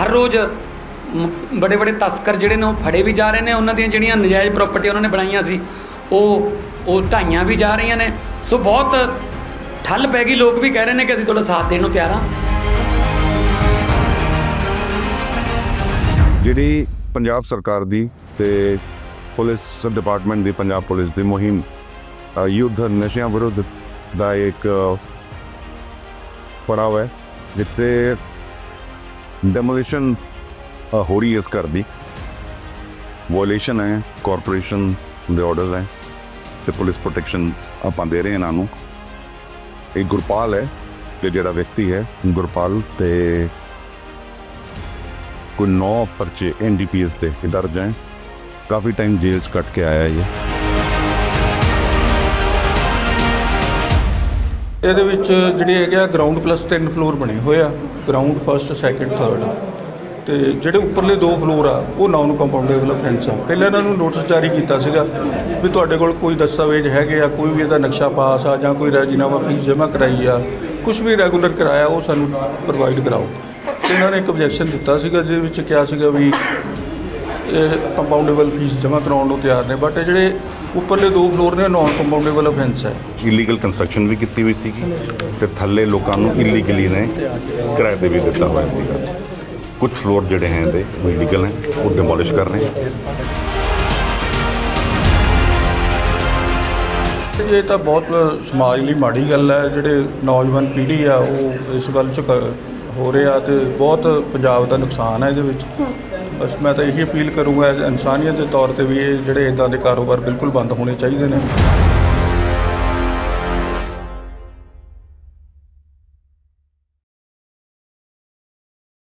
ਹਰ ਰੋਜ਼ ਬੜੇ ਬੜੇ ਤਸਕਰ ਜਿਹੜੇ ਨੇ ਉਹ ਫੜੇ ਵੀ ਜਾ ਰਹੇ ਨੇ, ਉਹਨਾਂ ਦੀਆਂ ਜਿਹੜੀਆਂ ਨਜਾਇਜ਼ ਪ੍ਰਾਪਰਟੀ ਉਹਨਾਂ ਨੇ ਬਣਾਈਆਂ ਸੀ, ਉਹ ਉਹ ਢਾਈਆਂ ਵੀ ਜਾ ਰਹੀਆਂ ਨੇ। ਸੋ ਬਹੁਤ ਠੱਲ ਪੈ ਗਈ, ਲੋਕ ਵੀ ਕਹਿ ਰਹੇ ਨੇ ਕਿ ਅਸੀਂ ਤੁਹਾਡਾ ਸਾਥ ਦੇਣ ਨੂੰ ਤਿਆਰ ਹਾਂ। ਜਿਹੜੀ ਪੰਜਾਬ ਸਰਕਾਰ ਦੀ ਤੇ ਪੁਲਿਸ ਡਿਪਾਰਟਮੈਂਟ ਦੀ, ਪੰਜਾਬ ਪੁਲਿਸ ਦੀ ਮੁਹਿੰਮ ਯੁੱਧ ਨਸ਼ਿਆਂ ਵਿਰੁੱਧ ਦਾ ਇੱਕ ਪੜਾਅ ਹੈ, ਜਿੱਥੇ ਡੈਮੋਲੀਸ਼ਨ uh, ਹੋ ਰਹੀ ਹੈ ਇਸ ਘਰ ਦੀ। ਵਾਇਲੇਸ਼ਨ ਹੈ ਕਾਰਪੋਰੇਸ਼ਨ ਦੇ ਆਰਡਰਸ ਹੈ ਤੇ ਪੁਲਿਸ ਪ੍ਰੋਟੈਕਸ਼ਨ ਆਪਾਂ ਦੇ ਰਹੇ ਇਹਨਾਂ ਨੂੰ। ਇਹ ਗੁਰਪਾਲ ਹੈ, ਤੇ ਜਿਹੜਾ ਵਿਅਕਤੀ ਹੈ, ਗੁਰਪਾਲ ਤੇ ਕੋਈ ਨੌ ਪਰਚੇ ਐਨਡੀਪੀਐਸ ਦੇ ਇਹ ਦਰਜ ਹੈ ਕਾਫੀ ਟਾਈਮ ਜੇਲ੍ਹ 'ਚ ਕੱਟ ਕੇ ਆਇਆ ਹੈ ਇਹਦੇ ਵਿੱਚ ਜਿਹੜੇ ਹੈਗੇ ਆ ਗਰਾਊਂਡ ਪਲੱਸ 3 ਫਲੋਰ ਬਣੇ ਹੋਏ ਆ ਗਰਾਊਂਡ ਫਰਸਟ ਸੈਕੰਡ ਥਰਡ ਤੇ ਜਿਹੜੇ ਉੱਪਰਲੇ ਦੋ ਫਲੋਰ ਆ, ਉਹ ਨਾਨ ਕੰਪਾਊਂਡੇਬਲ ਅਫੈਂਸ ਆ। ਪਹਿਲਾਂ ਇਹਨਾਂ ਨੂੰ ਨੋਟਿਸ ਜਾਰੀ ਕੀਤਾ ਸੀਗਾ ਵੀ ਤੁਹਾਡੇ ਕੋਲ ਕੋਈ ਦਸਤਾਵੇਜ਼ ਹੈਗੇ ਆ, ਕੋਈ ਵੀ ਇਹਦਾ ਨਕਸ਼ਾ ਪਾਸ ਆ ਜਾਂ ਕੋਈ ਰਾਜੀਨਾਮਾ ਫੀਸ ਜਮ੍ਹਾਂ ਕਰਾਈ ਆ ਕੁਝ ਵੀ ਰੈਗੂਲਰ ਕਰਾਇਆ, ਉਹ ਸਾਨੂੰ ਪ੍ਰੋਵਾਈਡ ਕਰਾਓ। ਤੇ ਇਹਨਾਂ ਨੇ ਇੱਕ ਆਬਜੈਕਸ਼ਨ ਦਿੱਤਾ ਸੀਗਾ, ਜਿਹਦੇ ਵਿੱਚ ਕਿਹਾ ਸੀਗਾ ਵੀ ਕੰਪਾਊਂਡੇਬਲ ਫੀਸ ਜਮ੍ਹਾਂ ਕਰਾਉਣ ਨੂੰ ਤਿਆਰ ਨੇ ਬਟ ਜਿਹੜੇ ਉੱਪਰਲੇ ਦੋ ਫਲੋਰ ਨੇ ਨਾਨ ਕੰਪਾਊਂਡੇਬਲ ਅਫੈਂਸ ਹੈ। ਇਲੀਗਲ ਕੰਸਟਰਕਸ਼ਨ ਵੀ ਕੀਤੀ ਹੋਈ ਸੀਗੀ ਤੇ ਥੱਲੇ ਲੋਕਾਂ ਨੂੰ ਇਲੀਗਲੀ ਨੇ ਕਿਰਾਏ ਤੇ ਵੀ ਦਿੱਤਾ ਹੋਇਆ ਸੀਗਾ। ਕੁਝ ਫਲੋਰ ਜਿਹੜੇ ਹੈ ਦੇ ਉਹ ਇਲੀਗਲ ਹੈ ਉਹ ਡਿਮੋਲਿਸ਼ ਕਰ ਰਹੇ ਹੈ ਇਹ ਤਾਂ ਬਹੁਤ ਸਮਾਜ ਲਈ ਮਾੜੀ ਗੱਲ ਹੈ ਜਿਹੜੇ ਨੌਜਵਾਨ ਪੀੜ੍ਹੀ ਆ ਉਹ ਇਸ ਗੱਲ 'ਚ ਹੋ ਰਹੇ ਤੇ ਬਹੁਤ ਪੰਜਾਬ ਦਾ ਨੁਕਸਾਨ ਹੈ ਇਹਦੇ ਵਿੱਚ। ਬਸ ਮੈਂ ਤਾਂ ਇਹੀ ਅਪੀਲ ਕਰੂੰਗਾ ਇਨਸਾਨੀਅਤ ਦੇ ਤੌਰ ਤੇ ਵੀ ਇਹ ਜਿਹੜੇ ਇਦਾਂ ਦੇ ਕਾਰੋਬਾਰ ਬਿਲਕੁਲ ਬੰਦ ਹੋਣੇ ਚਾਹੀਦੇ ਨੇ।